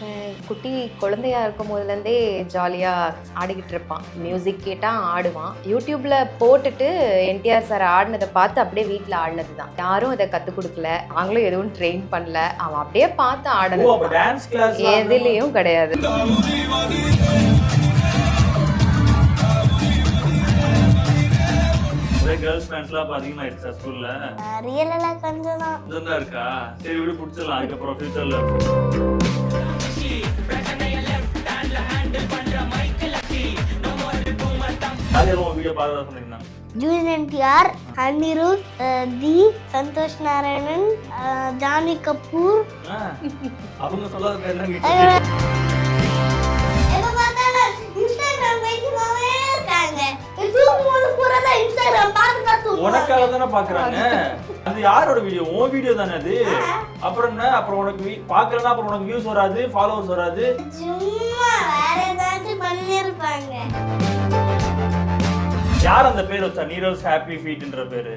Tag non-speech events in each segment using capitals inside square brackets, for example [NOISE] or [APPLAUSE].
அவன் குட்டி குழந்தையா இருக்கும் போதுலேருந்தே ஜாலியாக ஆடிக்கிட்டு இருப்பான் மியூசிக் கேட்டால் ஆடுவான். யூடியூப்ல போட்டுட்டு என்டிஆர் சார் ஆடினதை பார்த்து அப்படியே வீட்டில் ஆடினது தான் யாரும் அதை கற்றுக் கொடுக்கல. நாங்களும் எதுவும் ட்ரெயின் பண்ணல. அவன் அப்படியே பார்த்து ஓ ஆடினது அப்ப டான்ஸ் கிளாஸ் எதுலேயும் கிடையாது. கேர்ள்ஸ் ஃப்ரெண்ட்ஸ்லாம் அப்ப அதிகமாயிடுச்சா ஸ்கூல்ல ரியல் எல்லாம் கொஞ்சம் தான். கொஞ்சம் தான் இருக்கா? சரி விடு பிடிச்சிடலாம். அதுக்கப்புறம் ஃபியூச்சர்ல ஜூனியர் என்டிஆர் அனிருத் தி சந்தோஷ் நாராயணன் ஜான்வி கபூர். அவங்க சொல்லாத உனக்காக தானே பாக்குறாங்க. அது யாரோட வீடியோ உன் வீடியோ தானே அது? அப்புறம் என்ன? அப்புறம் உனக்கு பார்க்கலன்னா அப்புறம் உனக்கு வியூஸ் வராது ஃபாலோவர்ஸ் வராது. யார் அந்த பேர் வச்சா? நீரவ்ஸ் ஹாப்பி ஃபீட்ன்ற பேரு.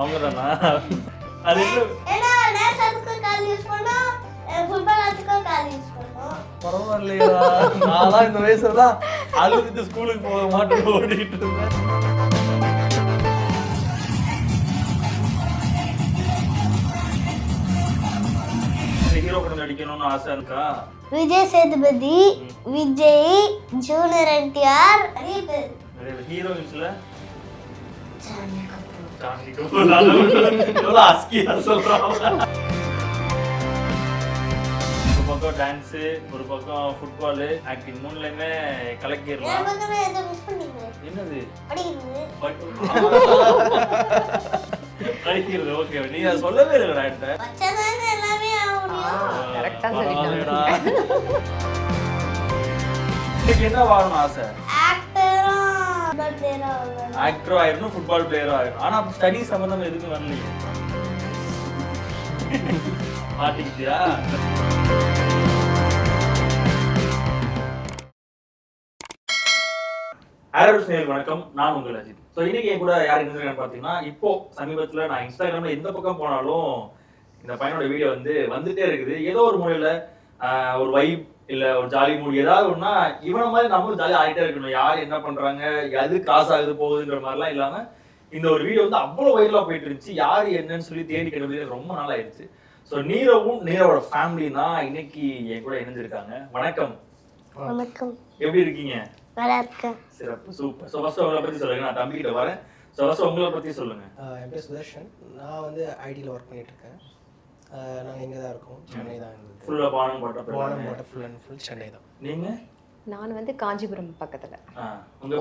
அவங்க தானா அது பரவாயில்லையா நான்லாம் இந்த வயசுல தான் அழுதுட்டு ஸ்கூலுக்கு போக மாட்டேன் ஓடிட்டு இருந்தேன் ஹீரோ படம் நடிக்கணும்னு ஆசை இருக்கா? விஜய் சேதுபதி விஜய் ஜூனியர் என்டிஆர் ஹீரோயின்ஸ்ல ஜான்வி கபூர். அஸ்கியா சொல்றான் ஒரு பக்கம் டான்ஸ் ஒரு பக்கம் ஃபுட்பால் ஆக்டிங் மூணுலயுமே கலக்கிடலாம். என்னது? படிக்கிறது. [LAUGHS] படிக்கிறது ஓகே நீ அதை [LAUGHS] சொல்லவே இல்லை என்கிட்ட. என்ன வாழணும் ஆசை? ஆக்டரும் ஆயிரணும் ஃபுட்பால் பிளேயரோ ஆயிரும் ஆனா ஸ்டடி சம்பந்தம் எதுக்கும் வரலையே. [LAUGHS] மாட்டிக்கிட்டியா ஆரோஸ் நேயர் வணக்கம். நான் உங்கள் அஜித். ஸோ இன்னைக்கு என் கூட யார் இருந்திருக்கான்னு பார்த்தீங்கன்னா இப்போ சமீபத்தில் நான் இன்ஸ்டாகிராம்ல எந்த பக்கம் போனாலும் இந்த பையனோட வீடியோ வந்து வந்துட்டே இருக்குது. ஏதோ ஒரு மூலையில ஆஹ், ஒரு வைப் இல்ல ஒரு ஜாலி மூடி ஏதாவது ஒன்றா இவன மாதிரி நம்மளும் ஜாலியாக ஆகிட்டே இருக்கணும். யார் என்ன பண்றாங்க எது கிராஸ் ஆகுது போகுதுன்ற மாதிரிலாம் இல்லாம இந்த ஒரு வீடியோ வந்து அவ்வளோ வைரலாக போயிட்டு இருந்துச்சு. யார் என்னன்னு சொல்லி தேடி கண்டுபிடிக்க ரொம்ப நாள் ஆயிடுச்சு. ஸோ நீரவும் நீரவோட ஃபேமிலி தான் இன்னைக்கு என் கூட இணைஞ்சிருக்காங்க. வணக்கம். வணக்கம். எப்படி இருக்கீங்க? நல்லா இருக்கேன் சிறப்பு சூப்பர். ஸோ ஃபர்ஸ்ட் உங்களை பத்தி சொல்லுங்க. நான் தம்பிக்கிட்ட வரேன். ஸோ ஃபர்ஸ்ட் உங்களை பத்தி சொல்லுங்க. என் பேர் சுதர்ஷன். நான் வந்து ஐடியில் ஒர்க் பண்ணிட்டு இருக்கேன் நாங்கள் இங்கே தான் இருக்கோம். சென்னை தான் எங்களுக்கு. ஃபுல்லா பானம் போட்ட போனம் போட்ட ஃபுல் அண்ட் ஃபுல் சென்னை தான். நீங்க? நான் வந்து காஞ்சிபுரம் பக்கத்தில்.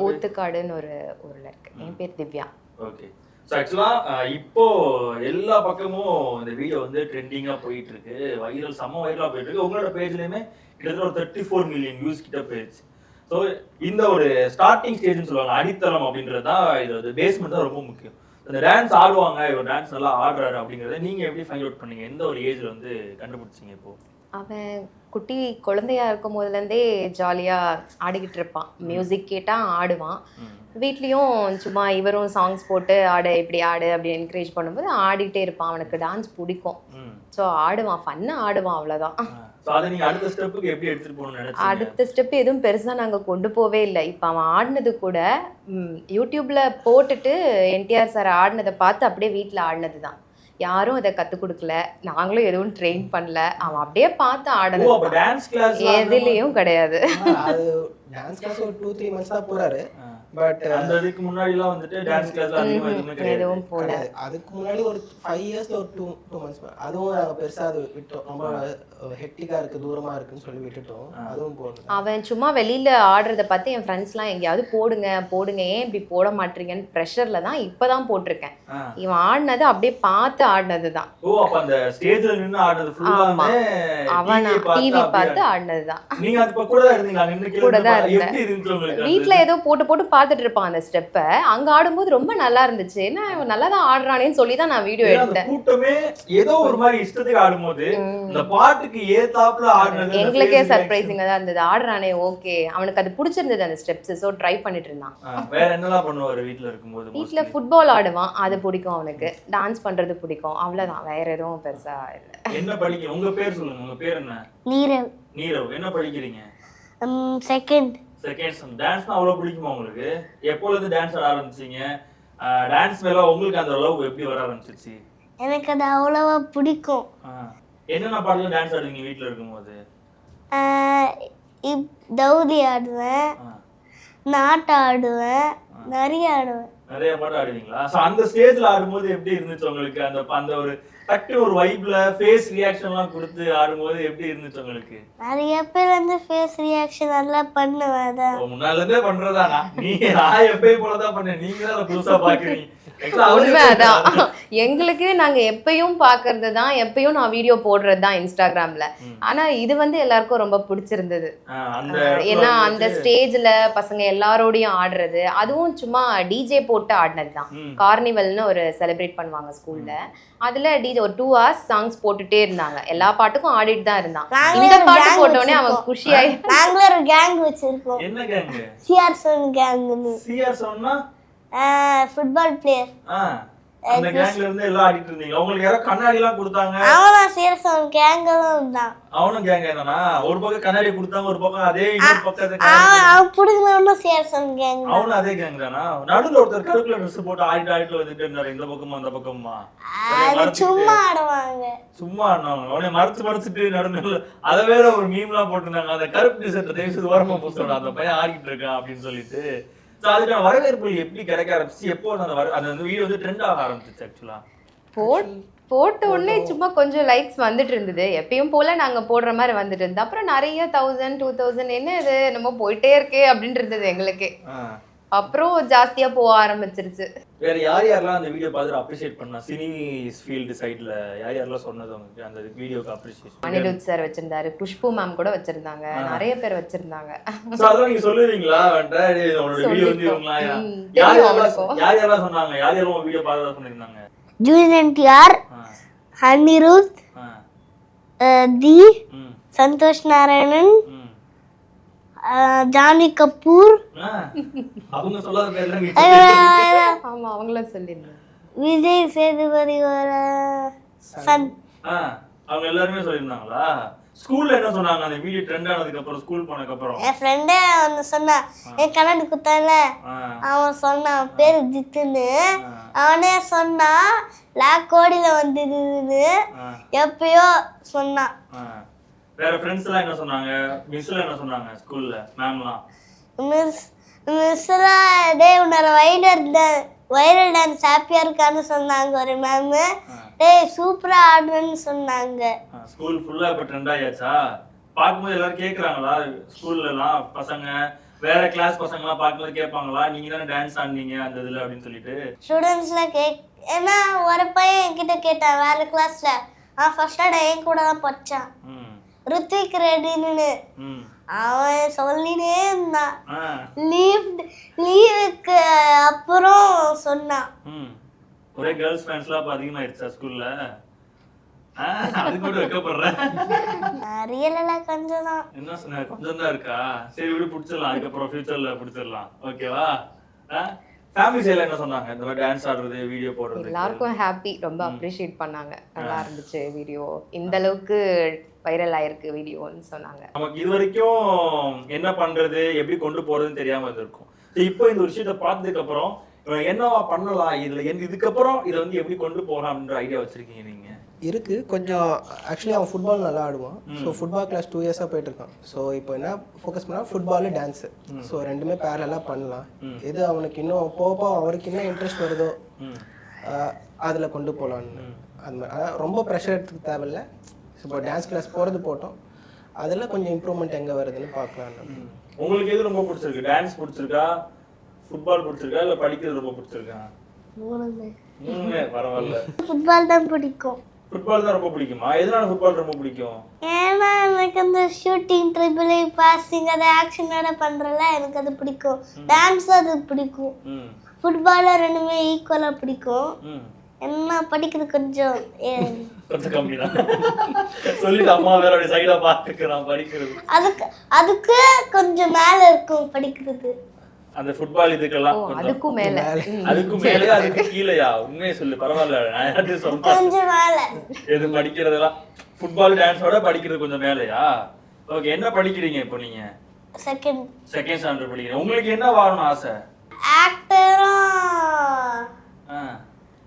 ஊத்துக்காடுன்னு ஒரு ஊரில் இருக்கேன் என் பேர் திவ்யா. ஓகே. ஸோ ஆக்சுவலா இப்போ எல்லா பக்கமும் இந்த வீடியோ வந்து ட்ரெண்டிங்கா போயிட்டு இருக்கு வைரல் செம்ம வைரலா போயிட்டு இருக்கு உங்களோட பேஜ்லயுமே கிட்டத்தட்ட ஒரு தேர்ட்டி ஃபோர் மில்லியன் வியூஸ் கிட்ட போயிடுச்சு ஸோ இந்த ஒரு ஸ்டார்டிங் ஸ்டேஜ்னு சொல்லுவாங்க அடித்தளம் அப்படின்றது தான் இது பேஸ்மெண்ட் தான் ரொம்ப முக்கியம். இந்த டான்ஸ் ஆடுவாங்க இவர் டான்ஸ் நல்லா ஆடுறாரு அப்படிங்கறத நீங்க எப்படி ஃபைண்ட் அவுட் பண்ணீங்க? எந்த ஒரு ஏஜ்ல வந்து கண்டுபிடிச்சீங்க இப்போ? அவன் குட்டி குழந்தையா இருக்கும் போதுலேருந்தே ஜாலியாக ஆடிக்கிட்டு இருப்பான். மியூசிக் கேட்டால் ஆடுவான். வீட்லேயும் சும்மா இவரும் சாங்ஸ் போட்டு ஆடு இப்படி ஆடு அப்படி என்கரேஜ் பண்ணும்போது ஆடிட்டே இருப்பான். அவனுக்கு டான்ஸ் பிடிக்கும். ஸோ ஆடுவான் ஃபன்னாக ஆடுவான் அவ்வளோதான் அடுத்த ஸ்டெப் எதுவும் பெருசாக நாங்கள் கொண்டு போவே இல்லை. இப்போ அவன் ஆடினது கூட ம், யூடியூப்ல போட்டுட்டு என்டிஆர் சார் ஆடினதை பார்த்து அப்படியே வீட்டில் ஆடினது தான் யாரும் அதை கற்றுக் கொடுக்கல. நாங்களும் எதுவும் ட்ரெயின் பண்ணல. அவன் அப்படியே பார்த்து ஓ ஆடினது அப்ப டான்ஸ் கிளாஸ் எதுலேயும் கிடையாது. அது டான்ஸ் கிளாஸ் ஒரு டூ த்ரீ மந்த்ஸ் தான் போறாரு. பட் அந்த இதுக்கு முன்னாடி எல்லாம் வந்துட்டு டான்ஸ் கிளாஸ் அதிகமா எதுவுமே கிடையாது. போல. அதுக்கு முன்னாடி ஒரு ஃபைவ் இயர்ஸ்ல ஒரு டூ டூ மந்த்ஸ் அதுவும் நாங்கள் பெருசாக அது விட்டோம். ரொம்ப ஹெக்டிக்காக இருக்கு தூரமா இருக்குன்னு சொல்லி விட்டுட்டோம். அதுவும் போகணும் அவன் சும்மா வெளியில ஆடுறத பார்த்து என் ஃப்ரெண்ட்ஸ்லாம் எங்கேயாவது போடுங்க போடுங்க ஏன் இப்படி போட மாட்டீங்கன்னு ப்ரெஷர்ல தான் இப்பதான் போட்டிருக்கேன். இவன் ஆடினது அப்படியே பார்த்து ஆடினது தான் ஓ அப்ப அந்த ஸ்டேஜ்ல நின்னு ஆடுறது ஆமா. ஃபுல்லாமே அவன் டிவி பார்த்து ஆடினது தான் நீங்க அது கூட தான் இருந்தீங்க நின்னு கூட தான் இருந்தேன். வீட்ல ஏதோ போட்டு போட்டு பார்த்துட்டு இருப்பான் அந்த ஸ்டெப்பை அங்க ஆடும்போது ரொம்ப நல்லா இருந்துச்சு. என்ன இவன் நல்லா தான் ஆடுறானேன்னு சொல்லி தான் நான் வீடியோ எடுத்தேன். கூட்டமே ஏதோ ஒரு மாதிரி இஷ்டத்துக்கு ஆடும்போது இந்த பாட்டுக்கு ஏத்தாப்புல அந்த எங்களுக்கே சர்ப்ரைசிங்கா தான் இருந்தது. ஆடுறானே ஓகே. அவனுக்கு அது பிடிச்சிருந்தது அந்த ஸ்டெப்ஸ் ஸோ ட்ரை பண்ணிட்டு இருந்தான். வேற என்னலாம் பண்ணுவாரு வீட்ல இருக்கும்போது வீட்ல? ஃபுட்பால் ஆடுவான். அது பிடிக்கும் அவனுக்கு. டான்ஸ் பண்றது பிடிக்கும். அவ்வளவுதான். வேற எதுவும் பெருசா இல்ல. என்ன படிக்க உங்க பேர் சொல்லுங்க. உங்க பேர் என்ன? நீரவ். நீரவ். என்ன படிக்கிறீங்க? செகண்ட் செகண்ட் செம் டான்ஸ்னா அவ்வளவு பிடிக்குமா உங்களுக்கு? எப்போல இருந்து டான்ஸ் ஆட ஆரம்பிச்சீங்க? டான்ஸ் மேல உங்களுக்கு அந்த லவ் எப்படி வர ஆரம்பிச்சிச்சு? எனக்கு அது அவ்வளோவா பிடிக்கும். என்னென்ன பாடலும் டான்ஸ் ஆடுவீங்க வீட்ல இருக்கும்போது? தௌதி ஆடுவேன். நாட்டு ஆடுவேன். நிறைய ஆடுவேன். நிறைய பாட்டு ஆடுவீங்களா? சோ அந்த ஸ்டேஜ்ல ஆடும்போது எப்படி இருந்துச்சு உங்களுக்கு? அந்த அந்த ஒரு டக்கு ஒரு வைப்ல ஃபேஸ் ரியாக்ஷன்லாம் கொடுத்து ஆடும்போது எப்படி இருந்துச்சு உங்களுக்கு? நிறைய பேர் வந்து ஃபேஸ் ரியாக்ஷன் நல்லா ஓ, முன்னால இருந்தே பண்றதானா? நீங்க நான் எப்பயும் போலதான் பண்ணேன். நீங்க தான் அதை புதுசா பாக்குறீங்க உண்மை அதான். [LAUGHS] எங்களுக்கு நாங்க எப்பயும் பாக்குறது தான் எப்பயும் நான் வீடியோ போடுறது தான் இன்ஸ்டாகிராம்ல. ஆனா இது வந்து எல்லாருக்கும் ரொம்ப பிடிச்சிருந்தது. ஏன்னா அந்த ஸ்டேஜ்ல பசங்க எல்லாரோடையும் ஆடுறது அதுவும் சும்மா டிஜே போட்டு ஆடினது தான். கார்னிவல்னு ஒரு செலிப்ரேட் பண்ணுவாங்க ஸ்கூல்ல அதுல டிஜே ஒரு டூ ஹவர்ஸ் சாங்ஸ் போட்டுட்டே இருந்தாங்க. எல்லா பாட்டுக்கும் ஆடிட்டு தான் இருந்தான். இந்த பாட்டு gang போட்ட உடனே அவன். குஷியாயி ஒரு கேங் வச்சிருக்கோம். என்ன கேங்க சிஆர் சோன் கேங்னு சிஆர் சொன்னா ஃபுட்பால் பிளேயர் அந்த கேங்ல இருந்து எல்லாம் ஆடிட்டு இருந்தீங்க. உங்களுக்கு யாரோ கண்ணாடி எல்லாம் கொடுத்தாங்க கேங்களும் தான். அவனும் தானா? ஒரு பக்கம் கண்ணாடி கொடுத்தாங்க ஒரு பக்கம் அதே இன்னொரு அவன் கேங் அவனும் அதே கேங் தானா? நடுவுல ஒருத்தர் கருப்புல ட்ரெஸ் போட்டு ஆடிட்டு ஆடிட்டு வந்துட்டு இருந்தாரு. இந்த பக்கமா அந்த பக்கமா சும்மா ஆடுவாங்க. சும்மா ஆடினவங்க. அவனை மறைச்சு மறைச்சிட்டு நடுநடுல அதை வேற ஒரு மீம்லாம் போட்டிருந்தாங்க. அந்த கருப்பு டிஷர்ட் தயவு ஓரமா போஸ்டோட அந்த பையன் ஆடிட்டு இருக்கான் அப்படின்னு சொல்லிட்டு. So அதுக்கான வரவேற்பு எப்படி கிடைக்க ஆரம்பிச்சு எப்போ அந்த வர அந்த வீடியோ வந்து ட்ரெண்ட் ஆக ஆரம்பிச்சிச்சு ஆக்சுவலா போட் போட்ட உடனே சும்மா கொஞ்சம் லைக்ஸ் வந்துட்டு இருந்தது. எப்பயும் போல நாங்க போடுற மாதிரி வந்துட்டு இருந்தது. அப்புறம் நிறைய தௌசண்ட் டூ தௌசண்ட் என்ன இது நம்ம போயிட்டே இருக்கே அப்படின்னு இருந்தது எங்களுக்கே. அப்புறம் ஜாஸ்தியா போக ஆரம்பிச்சிருச்சு. வேற யார் யாரெல்லாம் அந்த வீடியோ பார்த்துட்டு அப்ரிஷியேட் பண்ணா? சினி ஃபீல்டு சைடுல யார் யாரெல்லாம் சொன்னது உங்களுக்கு அந்த வீடியோக்கு அப்ரிஷியேஷன் அனிருத் சார் வச்சிருந்தாரு குஷ்பு மேம் கூட வச்சிருந்தாங்க நிறைய பேர் வச்சிருந்தாங்க. சோ அதெல்லாம் நீங்க சொல்லுவீங்களா? வந்து யார். யார் யாரெல்லாம் சொன்னாங்க? யார் யாரெல்லாம் வீடியோ பார்த்ததா சொல்லியிருந்தாங்க ஜூனியர் என்டிஆர் அனிருத் தி சந்தோஷ் நாராயணன் ஜான்வி கபூர். அவங்க சொல்லாத நீ அஹ், ஆமா அவங்களும் சொல்லியிருந்தாங்க விஜய் சேதுபதி வர சன் ஆ, அவங்க எல்லாருமே சொல்லியிருந்தாங்களா? ஸ்கூல்ல என்ன சொன்னாங்க? அந்த வீடியோ ட்ரெண்ட் ஆனதுக்கு அப்புறம் ஸ்கூல் போனதுக்கு அப்புறம். என் ஃப்ரெண்டே வந்து சொன்னான் என் கண்ணாடி குத்தால அவன் சொன்னான் பேரு ஜித்துன்னு. அவனே சொன்னான் லாக் கோடியில வந்ததுன்னு ஆ, எப்பயோ சொன்னான். வேற ஃப்ரெண்ட்ஸ் எல்லாம் என்ன சொன்னாங்க? மிஸ் எல்லாம் என்ன சொன்னாங்க ஸ்கூல்ல மேம்லாம் மிஸ் மிஸ்லாம் டேய் உன்னோட வைரல் வைரல் டான்ஸ் ஹாப்பியா இருக்கான்னு சொன்னாங்க ஒரு மேம் டேய் சூப்பரா ஆடுறேன்னு சொன்னாங்க. ஸ்கூல் ஃபுல்லா இப்ப ட்ரெண்ட் ஆயாச்சா? பார்க்கும்போது எல்லாரும் கேக்குறாங்களா? ஸ்கூல்ல எல்லாம் பசங்க வேற கிளாஸ் பசங்க எல்லாம் பார்க்கும்போது கேட்பாங்களா? நீங்க தானே டான்ஸ் ஆடுனீங்க அந்த இதுல அப்படின்னு சொல்லிட்டு. ஸ்டூடெண்ட்ஸ்லாம் கேக் ஏன்னா ஒரு பையன் என்கிட்ட கேட்டான் வேற கிளாஸ்ல அவன் ஃபர்ஸ்ட் என் கூட தான் படிச்சான். ருத்விக் ரெட்டின்னு ம். அவன் சொல்லினே இருந்தான். ஆ. லீவ் லீவுக்கு அப்புறம் சொன்னான். ஒரே கேர்ள்ஸ் ஃபேன்ஸ்லாம் இப்போ அதிகமாயிடுச்சா ஸ்கூல்ல அது கூட வைக்கப்படுறேன் ரியல் எல்லாம் கொஞ்சம் தான் என்ன சொன்ன? கொஞ்சம் தான் இருக்கா? சரி விடு பிடிச்சிடலாம். அதுக்கப்புறம் ஃபியூச்சர்ல பிடிச்சிடலாம். ஓகேவா ஃபேமிலி சைடுல என்ன சொன்னாங்க? இந்த மாதிரி டான்ஸ் ஆடுறது வீடியோ போடுறது. எல்லாருக்கும் ஹாப்பி ரொம்ப அப்ரிஷியேட் பண்ணாங்க. நல்லா இருந்துச்சு வீடியோ இந்த அளவுக்கு வைரல் ஆயிருக்கு வீடியோன்னு சொன்னாங்க. நமக்கு இது வரைக்கும் என்ன பண்றது எப்படி கொண்டு போறதுன்னு தெரியாம இருந்திருக்கும். இப்போ இந்த ஒரு விஷயத்த பார்த்ததுக்கு அப்புறம் என்னவா பண்ணலாம்? இதுல இதுக்கப்புறம் இதை வந்து எப்படி கொண்டு போகலாம் அப்படின்ற ஐடியா வச்சிருக்கீங்க நீங்க? இருக்கு. கொஞ்சம் ஆக்சுவலி அவன் ஃபுட்பால் நல்லா ஆடுவான். ஸோ ஃபுட்பால் கிளாஸ் டூ இயர்ஸாக போயிட்டு இருக்கான் ஸோ இப்போ என்ன ஃபோக்கஸ் பண்ணா ஃபுட்பாலு டான்ஸு ஸோ ரெண்டுமே பேரலாக பண்ணலாம். எது அவனுக்கு இன்னும் போக அவருக்கு என்ன இன்ட்ரெஸ்ட் வருதோ. அதில் கொண்டு போகலான்னு அது மாதிரி. அதான் ரொம்ப ப்ரெஷர் எடுத்துக்க தேவையில்ல. இப்போ டான்ஸ் கிளாஸ் போகிறது போட்டோம். அதில் கொஞ்சம் இம்ப்ரூவ்மெண்ட் எங்கே வருதுன்னு பார்க்கலான்னு உங்களுக்கு எது ரொம்ப பிடிச்சிருக்கு? டான்ஸ் பிடிச்சிருக்கா? ஃபுட்பால் பிடிச்சிருக்கா? இல்ல படிக்கிறது ரொம்ப பிடிச்சிருக்கா? பரவாயில்ல. [LAUGHS] ஃபுட்பால் தான் பிடிக்கும். ஃபுட்பால் தான் ரொம்ப பிடிக்குமா? எதனால ஃபுட்பால் ரொம்ப பிடிக்கும்? ஏன்னா எனக்கு அந்த ஷூட்டிங் ட்ரிபிள் பாசிங் அதை ஆக்ஷனோட பண்றல எனக்கு அது பிடிக்கும். டான்ஸ் அது பிடிக்கும். ஃபுட்பால ரெண்டுமே ஈக்குவலா பிடிக்கும். என்ன படிக்கிறது கொஞ்சம் கொஞ்சம் கம்மி தான் சொல்லிட்டு அம்மா வேற அப்படி சைடா பாத்துக்கிறான் படிக்கிறது. அதுக்கு அதுக்கு கொஞ்சம் மேல இருக்கும் படிக்கிறது. அந்த ஃபுட்பால் இதுக்கெல்லாம் அதுக்கும் மேல. அதுக்கும் மேலே அதுக்கு கீழேயா? உண்மையை சொல்லு பரவாயில்ல. நான் சொல்றேன் எது படிக்கிறதெல்லாம்? ஃபுட்பால் டான்ஸோட படிக்கிறது கொஞ்சம் மேலையா? ஓகே என்ன படிக்கிறீங்க இப்போ நீங்க? செகண்ட் செகண்ட் ஸ்டாண்டர்ட் படிக்கிறீங்க. உங்களுக்கு என்ன வாங்கணும் ஆசை? ஆக்டரும் ஆ.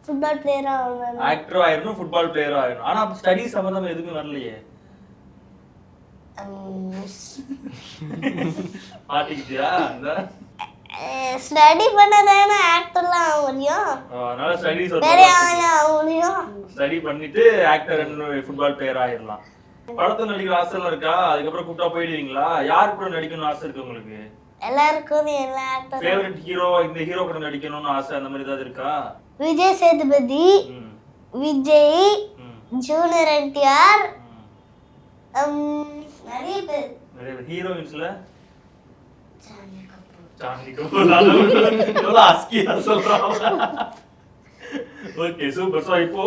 ஃபுட்பால் பிளேயரும் ஆகணும் ஆக்டரும் ஆயிரணும் ஃபுட்பால் பிளேயரும் ஆயிரணும். ஆனா ஸ்டடி சம்பந்தம் எதுவுமே வரலையே. [LAUGHS] மாட்டிக்கிட்டியா? ஸ்டடி பண்ணதானே ஆக்டர்லாம் ஆக முடியும்? அதனால ஸ்டடிஸ் யாரும் ஆக முடியும்? ஸ்டடி பண்ணிட்டு ஆக்டர் ஃபுட்பால் பிளேயர் ஆயிடலாம் படத்துல நடிக்கிற ஆசை எல்லாம் இருக்கா? அதுக்கப்புறம் கூப்பிட்டா போயிடுவீங்களா? யார் கூட நடிக்கணும்னு ஆசை இருக்கு உங்களுக்கு? எல்லாருக்கும் எல்லா ஆக்டரும் ஃபேவரட் ஹீரோ இந்த ஹீரோ கூட நடிக்கணும்னு ஆசை அந்த மாதிரி ஏதாவது இருக்கா? Vijay Sethupathi Vijay junior NTR. நிறைய பேர். நிறைய ஹீரோயின்ஸ்ல ஓகே சூப்பர் ஸோ இப்போ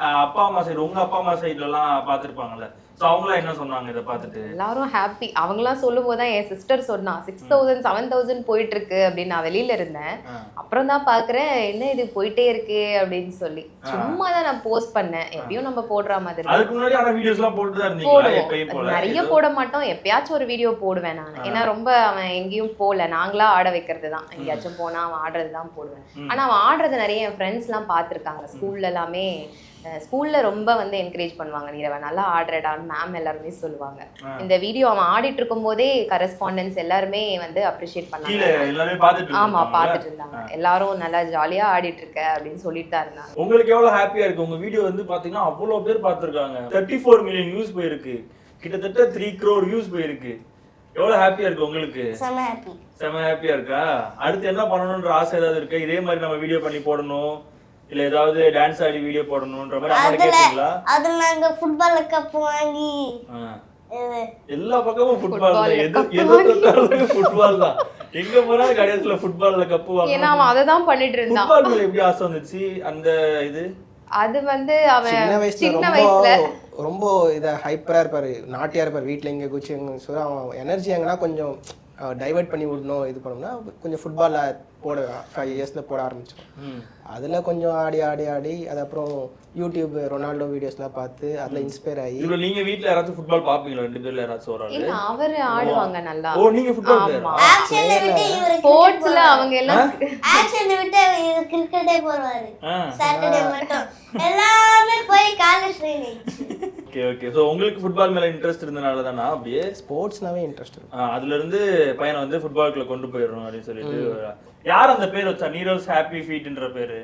ஆஹ், அப்பா அம்மா சைடு உங்க அப்பா அம்மா சைடுல எல்லாம் பார்த்திருப்பாங்கல்ல ஸோ அவங்களாம் என்ன சொன்னாங்க இதை பார்த்துட்டு? எல்லாரும் ஹாப்பி அவங்களாம் சொல்லும் போது தான் என் சிஸ்டர் சொன்னா சிக்ஸ் தௌசண்ட் செவன் தௌசண்ட் போயிட்டு இருக்கு அப்படின்னு நான் வெளியில இருந்தேன். அப்புறம் தான் பாக்குறேன் என்ன இது போயிட்டே இருக்கு அப்படின்னு சொல்லி. சும்மா தான் நான் போஸ்ட் பண்ணேன். எப்பயும் நம்ம போடுற மாதிரி அதுக்கு முன்னாடி ஆனா வீடியோஸ் எல்லாம் போட்டு தான் போல? நிறைய போட மாட்டோம். எப்பயாச்சும் ஒரு வீடியோ போடுவேன் நான். ஏன்னா ரொம்ப அவன் எங்கேயும் போல. நாங்களா ஆட வைக்கிறது தான். எங்கேயாச்சும் போனா அவன் ஆடுறது தான் போடுவேன். ஆனா அவன் ஆடுறது நிறைய என் ஃப்ரெண்ட்ஸ் எல்லாம் பார்த்திருக்காங்க. ஸ்கூல்ல எல்லாமே. ஸ்கூல்ல ரொம்ப வந்து என்கரேஜ் பண்ணுவாங்க நீ இவன் நல்லா ஆடுறடான்னு மேம் எல்லாருமே சொல்லுவாங்க. இந்த வீடியோ அவன் ஆடிட்டு இருக்கும் போதே கரஸ்பாண்டன்ஸ் எல்லாருமே வந்து அப்ரிஷியேட் கீழே பண்ணாங்க எல்லாரும் பார்த்துட்டு ஆமா? பார்த்துட்டு இருந்தாங்க. எல்லாரும் நல்லா ஜாலியா ஆடிட்டு இருக்க அப்படின்னு சொல்லிட்டு தான் இருந்தாங்க. உங்களுக்கு எவ்வளவு ஹாப்பியா இருக்கு? உங்க வீடியோ வந்து பாத்தீங்கன்னா அவ்வளவு பேர் பார்த்திருக்காங்க. தேர்ட்டி ஃபோர் மில்லியன் வியூஸ் போயிருக்கு. கிட்டத்தட்ட த்ரீ crore வியூஸ் போயிருக்கு. எவ்வளவு ஹாப்பியா இருக்கு உங்களுக்கு? செம ஹாப்பி செம ஹாப்பியா இருக்கா? அடுத்து என்ன பண்ணணும்ன்ற ஆசை ஏதாவது இருக்கு? இதே மாதிரி நம்ம வீடியோ பண்ணி போடணும். இல்ல ஏதாவது டான்ஸ் ஆடி வீடியோ போடணும்ன்ற மாதிரி அம்மா கேட்டீங்களா அதுல நாங்க ஃபுட்பால் கப் வாங்கி எல்லா பக்கமும் ஃபுட்பால் தான். எது எது தொட்டாலும் ஃபுட்பால் தான். எங்க போனாலும் கடைசியில ஃபுட்பால்ல கப்பு ஏன்னா வாங்கணும். அவன் அதை தான் பண்ணிட்டு இருந்தான். ஃபுட்பால் மேல எப்படி ஆசை வந்துச்சு? அந்த இது? அது வந்து அவன் சின்ன வயசுல ரொம்ப இதை ஹைப்பராக இருப்பார். நாட்டியாக இருப்பார். வீட்டில் இங்கே குச்சி எங்க சொல்லி அவன் எனர்ஜி எங்கன்னா கொஞ்சம் டைவர்ட் பண்ணி விடணும் இது பண்ணோம்னா கொஞ்சம் ஃபுட்பாலில் போட ஃபைவ் இயர்ஸில் போட ஆரம்பித்தோம் ம். அதில் கொஞ்சம் ஆடி ஆடி ஆடி அது அப்புறம் யூடியூப் ரொனால்டோ வீடியோஸ்லாம் பார்த்து அதில் இன்ஸ்பயர் ஆகி இப்ப நீங்க வீட்ல யாராச்சும் ஃபுட்பால் பாப்பீங்களா ரெண்டு பேர்ல யாராச்சும் ஒரு ஆளு? அவரு ஆடுவாங்க நல்லா. ஓ நீங்க ஃபுட்பால் ஆமா. பிளேயரா ஸ்போர்ட்ஸ்ல அவங்க எல்லாம் ஆக்ஷனை விட்டு இவர் கிரிக்கெட்டே போடுவாரு. ஆ. சாட்டர்டே மட்டும். எல்லாமே போய் college training [LAUGHS] okay okay so உங்களுக்கு ஃபுட்பால் மேல இன்ட்ரெஸ்ட் இருந்தனால தானா அப்படியே? ஸ்போர்ட்ஸ்னாவே இன்ட்ரெஸ்ட் அதுல இருந்து பையனை வந்து ஃபுட்பால்குள்ள கொண்டு போயிடணும் அப்படின்னு சொல்லிட்டு யார் அந்த பேர் வச்சா? நீரோஸ் ஹாப்பி ஃபீட்ன்ற பேரு.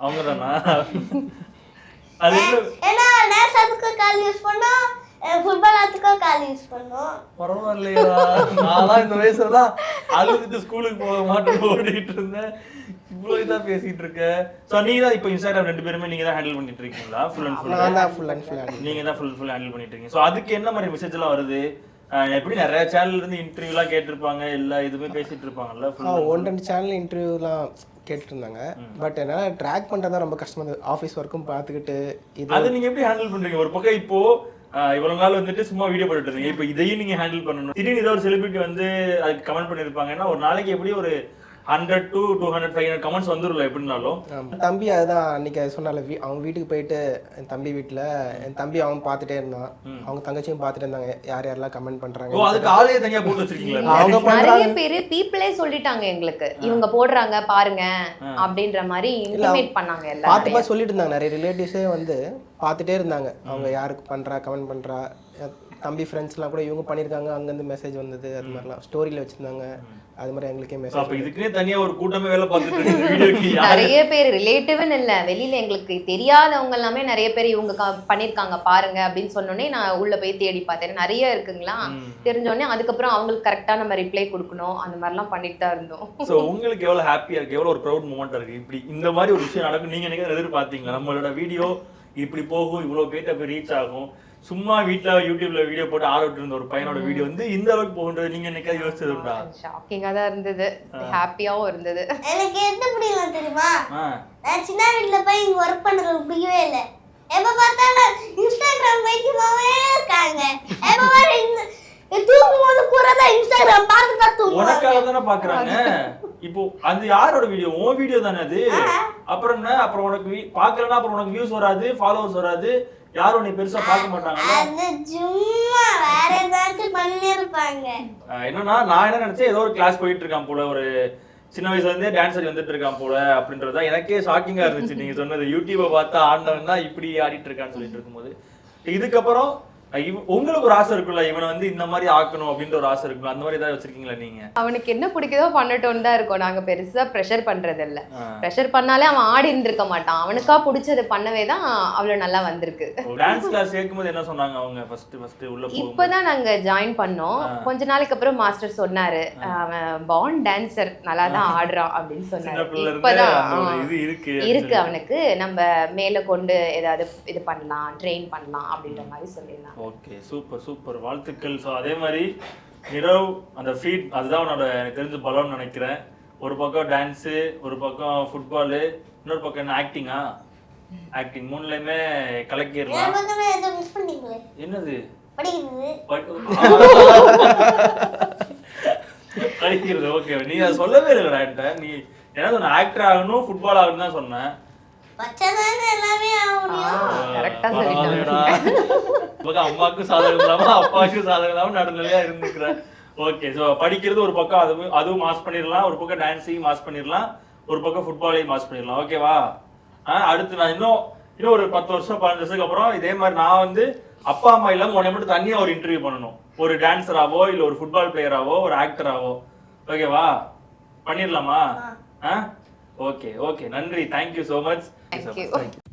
அவங்க தானா அது என்ன ஏன்னா கால் யூஸ் ஃபுட்பால் அதுக்கும் கால் யூஸ் பண்ணோம். பரவாயில்லையா நான் இந்த வயசுல தான் அழுதுட்டு ஸ்கூலுக்கு போக மாட்டேன்னு ஓடிட்டு இருந்தேன். இவ்வளவு இதா பேசிட்டு இருக்க சோ நீங்க தான் இப்போ இன்ஸ்டாகிராம் ரெண்டு பேருமே நீங்க தான் ஹேண்டில் பண்ணிட்டு இருக்கீங்களா ஃபுல் அண்ட் ஃபுல் நான் ஃபுல் அண்ட் ஃபுல் நீங்க தான் ஃபுல் ஃபுல் ஹேண்டில் பண்ணிட்டு இருக்கீங்க சோ அதுக்கு என்ன மாதிரி மெசேஜ் எல்லாம் வருது? எப்படி நிறைய சேனல்ல இருந்து இன்டர்வியூலாம் கேட்டிருப்பாங்க? எல்லா இதுவுமே பேசிட்டு இருப்பாங்கல்ல ஒன் ரெண்டு சேனல் இன்டர்வியூலாம் கேட்டுட்டு இருந்தாங்க பட் என்னால் ட்ராக் பண்ணுறது ரொம்ப கஷ்டமாக ஆஃபீஸ் ஒர்க்கும் பார்த்துக்கிட்டு இது அது எப்படி ஹேண்டில் பண்றீங்க? ஒரு பக்கம் இப்போ இவ்வளவு நாள் வந்துட்டு சும்மா வீடியோ போட்டுட்டு இருந்தீங்க. இப்போ இதையும் நீங்க ஹேண்டில் பண்ணணும். திடீர்னு ஏதோ ஒரு செலிபிரிட்டி வந்து அதுக்கு கமெண்ட் பண்ணிருப்பாங்கன்னா ஒரு நாளைக்கு எப்படி ஒரு hundred to two hundred five hundred comments வந்துரும்ல எப்படினாலும். தம்பி அதுதான் அன்னைக்கு சொன்னால அவன் வீட்டுக்கு போயிட்டு என் தம்பி வீட்டில் என் தம்பி அவன் பார்த்துட்டே இருந்தான். அவங்க தங்கச்சியும் பார்த்துட்டே இருந்தாங்க. யார் யாரெல்லாம் கமெண்ட் ஓ பண்ணுறாங்க அதுக்கு ஆளே தனியா போட்டு வச்சிருக்கீங்களா? அவங்க நிறைய பேரு பீப்புளே சொல்லிட்டாங்க எங்களுக்கு. இவங்க போடுறாங்க பாருங்க அப்படின்ற மாதிரி இன்டிமேட் பண்ணாங்க பார்த்து எல்லாரும் பார்த்து சொல்லிட்டு இருந்தாங்க. நிறைய ரிலேட்டிவ்ஸே வந்து பார்த்துட்டே இருந்தாங்க. அவங்க யாருக்கு பண்ணுறா கமெண்ட் பண்ணுறா தம்பி ஃப்ரெண்ட்ஸ்லாம் கூட இவங்க பண்ணியிருக்காங்க. அங்கேருந்து மெசேஜ் வந்தது அது மாதிரிலாம். ஸ்டோரியில் வச்சுருந்தாங்க. அது மாதிரி எங்களுக்கே மெசேஜ் அப்ப இதுக்குன்னே தனியா ஒரு கூட்டமே வேலை பார்த்துட்டு நிறைய பேர் ரிலேட்டிவ்னு இல்ல. வெளியில எங்களுக்கு தெரியாதவங்க எல்லாமே நிறைய பேர் இவங்க க- பண்ணிருக்காங்க பாருங்க அப்படின்னு சொன்னோடனே நான் உள்ள போய் தேடி பார்த்தேன். நிறைய இருக்குங்களா? தெரிஞ்சோடனே அதுக்கப்புறம் அவங்களுக்கு கரெக்டா நம்ம ரிப்ளை கொடுக்கணும். அந்த மாதிரிலாம் பண்ணிட்டு தான் இருந்தோம். சோ உங்களுக்கு எவ்வளவு ஹாப்பியா இருக்கு? எவ்வளவு ஒரு ப்ரௌட் மூமெண்ட் இருக்கு? இப்படி இந்த மாதிரி ஒரு விஷயம் நடக்கும். நீங்க நினைக்கிற எதிர்பார்த்தீங்களா? நம்மளோட வீடியோ இப்படி போகும் இவ்வளவு பேர்ட்ட போய் ரீச் ஆகும். சும்மா வீட்ல யூடியூப்ல வீடியோ போட்டு ஆட விட்டு இருந்த ஒரு பையனோட வீடியோ வந்து இந்த அளவுக்கு போகுன்றது நீங்க என்னைக்காவது யோசிச்சது உண்டா? ஷாக்கிங்காக தான் இருந்தது. ஹாப்பியாகவும் இருந்தது. எனக்கு எந்த பிடிக்கல தெரியுமா. நான் சின்ன வீட்டுல போய் இங்க ஒர்க் பண்றது பிடிக்கவே இல்லை. எப்ப பார்த்தாலும் இன்ஸ்டாகிராம் வைக்கமாவே இருக்காங்க. எப்ப பாரு தூங்கும் போது கூட தான் இன்ஸ்டாகிராம் பார்த்து தான் உனக்காக தூங்குவாங்க தானே பாக்குறாங்க இப்போ அது யாரோட வீடியோ உன் வீடியோ தானே அது. அப்புறம் என்ன? அப்புறம் உனக்கு பார்க்கலன்னா அப்புறம் உனக்கு வியூஸ் வராது ஃபாலோவர்ஸ் வராது. யாரும் நீ பெருசா பார்க்க ஆஹ் என்னன்னா நான் என்ன நினைச்சேன் ஏதோ ஒரு கிளாஸ் போயிட்டு இருக்கான் போல ஒரு சின்ன வயசுல இருந்தே டான்ஸ் வந்துட்டு இருக்கான் போல அப்படின்றது எனக்கே ஷாக்கிங்கா இருந்துச்சு. நீங்க சொன்னது யூடியூபை பார்த்தா ஆண்டவன் தான் இப்படி ஆடிட்டு இருக்கான்னு சொல்லிட்டு இருக்கும்போது. இதுக்கப்புறம் உங்களுக்கு ஒரு ஆசை இருக்குல்ல இவனை வந்து இந்த மாதிரி ஆக்கணும் அப்படின்ற ஒரு ஆசை இருக்குல்ல அந்த மாதிரி ஏதாவது வச்சிருக்கீங்களா நீங்க? அவனுக்கு என்ன பிடிக்குதோ பண்ணட்டும் தான் இருக்கோம். நாங்க பெருசா ப்ரெஷர் பண்றது இல்ல ப்ரெஷர் பண்ணாலே அவன் ஆடி இருந்திருக்க மாட்டான். அவனுக்கா பிடிச்சது பண்ணவே தான் அவ்வளவு நல்லா வந்திருக்கு. டான்ஸ் கிளாஸ் சேர்க்கும்போது என்ன சொன்னாங்க அவங்க? ஃபர்ஸ்ட் ஃபர்ஸ்ட் உள்ள இப்பதான் நாங்க ஜாயின் பண்ணோம். கொஞ்ச நாளைக்கு அப்புறம் மாஸ்டர் சொன்னாரு. அவன் பாண்ட் டான்சர் நல்லா தான் ஆடுறான் அப்படின்னு சின்ன சொன்னாரு. இப்பதான் இருக்கு இருக்கு அவனுக்கு. நம்ம மேல கொண்டு ஏதாவது இது பண்ணலாம் ட்ரெயின் பண்ணலாம் அப்படின்ற மாதிரி சொல்லியிருந்தாங்க. Okay super super. வாழ்த்துக்கள். ஸோ அதே மாதிரி நிரவ் அந்த ஃபீட் அதுதான் உன்னோட எனக்கு தெரிஞ்ச பலம்னு நினைக்கிறேன். ஒரு பக்கம் டான்ஸு ஒரு பக்கம் ஃபுட்பாலு இன்னொரு பக்கம் என்ன ஆக்டிங்கா ஆக்டிங் மூணுலையுமே கலக்கிடலாம். என்னது? படிக்கிறது. ஓகே நீ அதை சொல்லவே இல்லைடா என்கிட்ட. நீ சொன்ன ஆக்டர் ஆகணும் ஃபுட்பால் ஆகணும் தான் சொன்னேன். அம்மாவுக்கும் சாதகம் இல்லாம அப்பாவுக்கும் சாதகம் இல்லாம நடுநிலையா இருந்துக்கிறேன் ஓகே ஸோ படிக்கிறது ஒரு பக்கம் அதுவும் அதுவும் மாஸ் பண்ணிடலாம். ஒரு பக்கம் டான்ஸையும் மாஸ் பண்ணிடலாம். ஒரு பக்கம் ஃபுட்பாலையும் மாஸ் பண்ணிடலாம். ஓகேவா அடுத்து நான் இன்னும் இன்னும் ஒரு பத்து வருஷம் பதினஞ்சு வருஷத்துக்கு அப்புறம் இதே மாதிரி நான் வந்து அப்பா அம்மா இல்லாம உன்னை மட்டும் தனியா ஒரு இன்டர்வியூ பண்ணணும். ஒரு டான்ஸராவோ இல்ல ஒரு ஃபுட்பால் பிளேயராவோ ஒரு ஆக்டராவோ ஓகேவா பண்ணிடலாமா? ஆ. ஓகே ஓகே நன்றி. Thank you so much Thank you.